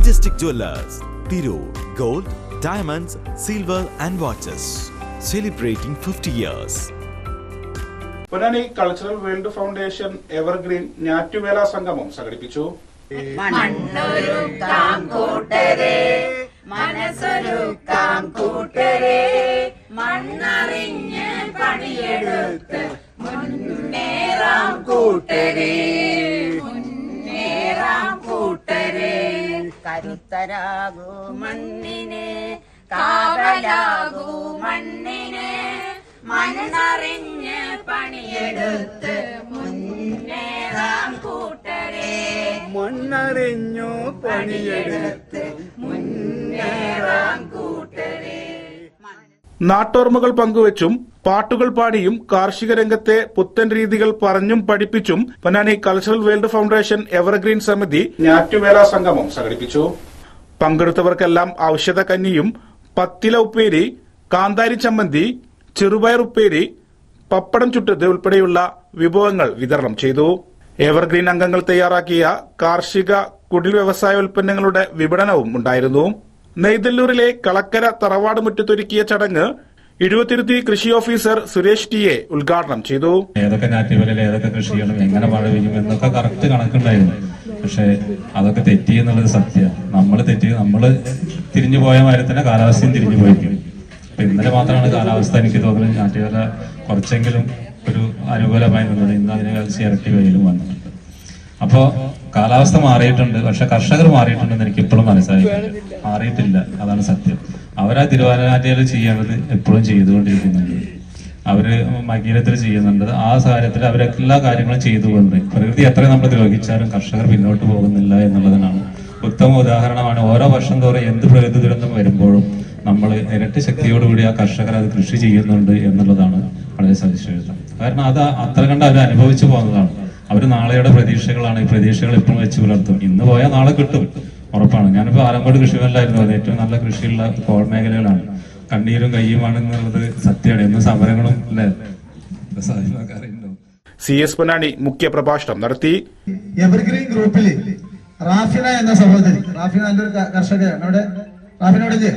Majestic Jewelers, Thiru, Gold, Diamonds, Silver and Watches. Celebrating 50 years. Ponnani cultural world foundation evergreen ഞാറ്റുവേല സംഗമം സംഘടിപ്പിച്ചു മണ്ണറിഞ്ഞ് പണിയെടുത്ത് മുന്നേറാം കൂട്ടരെ കരുത്തരാകൂ മണ്ണിനെ കാവലാകൂ മണ്ണിനെ മണ്ണറിഞ്ഞ് പണിയെടുത്ത് മുന്നേറാം കൂട്ടരെ. മണ്ണറിഞ്ഞു പണിയെടുത്ത് മുന്നേറാം കൂട്ടരെ. നാട്ടോർമ്മകൾ പങ്കുവച്ചും പാട്ടുകൾ പാടിയും കാർഷിക രംഗത്തെ പുത്തൻ രീതികൾ പറഞ്ഞും പഠിപ്പിച്ചും Ponnani cultural world foundation evergreen സമിതി ഞാറ്റുവേല സംഗമം സംഘടിപ്പിച്ചു. പങ്കെടുത്തവർക്കെല്ലാം ഔഷധ കഞ്ഞിയും പത്തില ഉപ്പേരി കാന്താരി ചമ്മന്തി ചെറുപയർ ഉപ്പേരി പപ്പടം ചുട്ടത് ഉൾപ്പെടെയുള്ള വിഭവങ്ങൾ വിതരണം ചെയ്തു. എവർഗ്രീൻ അംഗങ്ങൾ തയ്യാറാക്കിയ കാർഷിക കുടിൽ വ്യവസായ ഉൽപ്പന്നങ്ങളുടെ വിപണനവും ഉണ്ടായിരുന്നു. നെയ്തല്ലൂരിലെ കളക്കര തറവാട് മുറ്റത്തൊരുക്കിയ ചടങ്ങ് ഇഴുവത്തിരുത്തി കൃഷി ഓഫീസർ സുരേഷ് ടി എ ഉദ്ഘാടനം ചെയ്തു. ഏതൊക്കെ നാറ്റുകളിൽ ഏതൊക്കെ കൃഷി ചെയ്യണം എങ്ങനെ മഴ പെയ്യും എന്നൊക്കെ കറക്റ്റ് കണക്കുണ്ടായിരുന്നു. പക്ഷെ അതൊക്കെ തെറ്റി എന്നുള്ളത് സത്യം. നമ്മൾ തെറ്റി നമ്മൾ തിരിഞ്ഞു പോയ മാതിരി തന്നെ കാലാവസ്ഥയും തിരിഞ്ഞു പോയിരിക്കും. അപ്പൊ ഇന്നലെ മാത്രമാണ് കാലാവസ്ഥ എനിക്ക് തോന്നുന്നത്. നാട്ടുകാല കുറച്ചെങ്കിലും ഒരു അനുകൂലമായി നിന്നത്. ഇന്ന് അതിനെ കളിച്ച് ഇരട്ടി വെയിലും വന്നിട്ടുണ്ട്. അപ്പോ കാലാവസ്ഥ മാറിയിട്ടുണ്ട്. പക്ഷെ കർഷകർ മാറിയിട്ടുണ്ടെന്ന് എനിക്ക് ഇപ്പോഴും മനസ്സിലായിട്ടില്ല മാറിയിട്ടില്ല. അതാണ് സത്യം. അവരാ തിരുവാതിരനാറ്റികൾ ചെയ്യേണ്ടത് എപ്പോഴും ചെയ്തുകൊണ്ടിരിക്കുന്നുണ്ട്. അവർ മകീരത്തിൽ ചെയ്യുന്നുണ്ട്. ആ സാഹചര്യത്തിൽ അവരെല്ലാ കാര്യങ്ങളും ചെയ്തു ചെയ്തുകൊണ്ട് പ്രകൃതി എത്ര നമ്മൾ ദ്രോഹിച്ചാലും കർഷകർ പിന്നോട്ട് പോകുന്നില്ല എന്നുള്ളതിനാണ്. ഉത്തമ ഉദാഹരണമാണ് ഓരോ വർഷം തോറും എന്ത് പ്രകൃതി ദുരന്തം വരുമ്പോഴും നമ്മൾ ഇരട്ടി ശക്തിയോടുകൂടി ആ കർഷകർ അത് കൃഷി ചെയ്യുന്നുണ്ട് എന്നുള്ളതാണ് വളരെ സവിശേഷം കാരണം അത് അത്ര കണ്ട് അവർ അനുഭവിച്ചു പോകുന്നതാണ്. അവർ നാളെയുടെ പ്രതീക്ഷകളാണ്. ഈ പ്രതീക്ഷകൾ ഇപ്പോഴും വെച്ച് പുലർത്തും. ഇന്ന് പോയാൽ നാളെ കിട്ടും. ഉറപ്പാണ്. ഞാനിപ്പോൾ ആലമ്പോട് കൃഷിമല്ലായിരുന്നു അത് ഏറ്റവും നല്ല കൃഷിയുള്ള കോൾ മേഖലകളാണ്. കണ്ണീരും കയ്യുമാണ് എന്നുള്ളത് സത്യമാണ്. എന്ന സമരങ്ങളും അല്ലേ? സി എസ് പൊന്നാണി മുഖ്യ പ്രഭാഷണം നടത്തി. എവർഗ്രീൻ ഗ്രൂപ്പിൽ റാഫിന എന്ന സഹോദരി റാഫിന നല്ലൊരു ഒരു കർഷകയാണ്. അവിടെ റാഫിന അവിടെ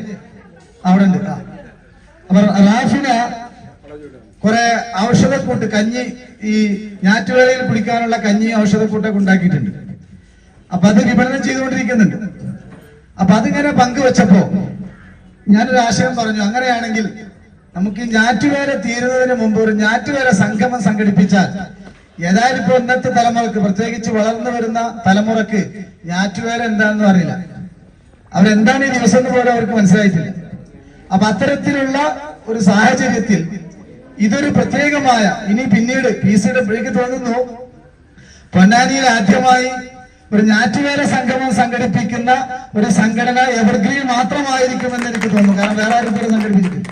അവിടെ ഉണ്ട്. ആ. അപ്പൊ റാഫിന കുറെ ഔഷധക്കൂട്ട് കഞ്ഞി ഈ ഞാറ്റുവേളയിൽ പിടിക്കാനുള്ള കഞ്ഞി ഔഷധക്കൂട്ടൊക്കെ ഉണ്ടാക്കിയിട്ടുണ്ട്. അപ്പൊ അത് വിപണനം ചെയ്തുകൊണ്ടിരിക്കുന്നുണ്ട്. അപ്പൊ അതിങ്ങനെ പങ്കുവെച്ചപ്പോ ഞാനൊരു ആശയം പറഞ്ഞു. അങ്ങനെയാണെങ്കിൽ നമുക്ക് ഞാറ്റുവേല തീരുന്നതിന് മുമ്പ് ഒരു ഞാറ്റുവേല സംഗമം സംഘടിപ്പിച്ചാൽ ഏതായാലും ഇപ്പൊ ഇന്നത്തെ തലമുറയ്ക്ക് പ്രത്യേകിച്ച് വളർന്നു വരുന്ന തലമുറയ്ക്ക് ഞാറ്റുവേല എന്താണെന്ന് അറിയില്ല. അവരെന്താണ് ഈ ദിവസം എന്ന് പോലും അവർക്ക് മനസ്സിലായിട്ടില്ല. അപ്പൊ അത്തരത്തിലുള്ള ഒരു സാഹചര്യത്തിൽ ഇതൊരു പ്രത്യേകമായ ഇനി പിന്നീട് പി സിയുടെ എനിക്ക് തോന്നുന്നു. പൊന്നാനിയിൽ ആദ്യമായി ഒരു ഞാറ്റുവേല സംഗമം സംഘടിപ്പിക്കുന്ന ഒരു സംഘടന എവർഗ്രീൻ മാത്രമായിരിക്കുമെന്ന് എനിക്ക് തോന്നുന്നു. കാരണം വേറെ ആരും കൂടെ സംഘടിപ്പിച്ചിട്ടില്ല.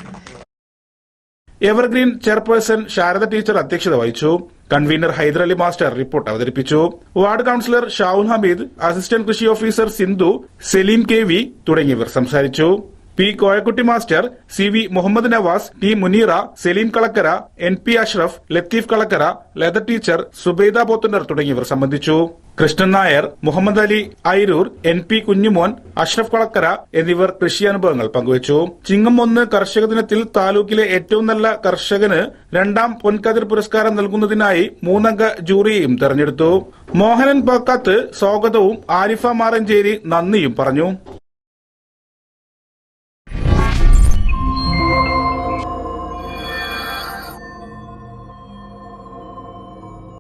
എവർഗ്രീൻ ചെയർപേഴ്സൺ ശാരദ ടീച്ചർ അധ്യക്ഷത വഹിച്ചു. കൺവീനർ ഹൈദരലി മാസ്റ്റർ റിപ്പോർട്ട് അവതരിപ്പിച്ചു. Ward councillor Shavul Hameed assistant കൃഷി officer Sindhu Saleem K V തുടങ്ങിയവർ സംസാരിച്ചു. P Koyakutty master C V Muhammad Navas T Muneera Saleem Kalakkara N P Ashraf Latheef Kalakkara Latha teacher Subaida Pothundar തുടങ്ങിയവർ സംബന്ധിച്ചു. Krishnan Nair Muhammad Ali Airur N P Kunjumon Ashraf Kalakkara എന്നിവർ കൃഷി അനുഭവങ്ങൾ പങ്കുവച്ചു. ചിങ്ങം ഒന്ന് കർഷക ദിനത്തിൽ താലൂക്കിലെ ഏറ്റവും നല്ല കർഷകന് രണ്ടാം പൊൻകതിർ പുരസ്കാരം നൽകുന്നതിനായി മൂന്നംഗ ജൂറിയെയും തെരഞ്ഞെടുത്തു. മോഹനൻ പാക്കാത്ത് സ്വാഗതവും ആരിഫ മാറഞ്ചേരി നന്ദിയും പറഞ്ഞു.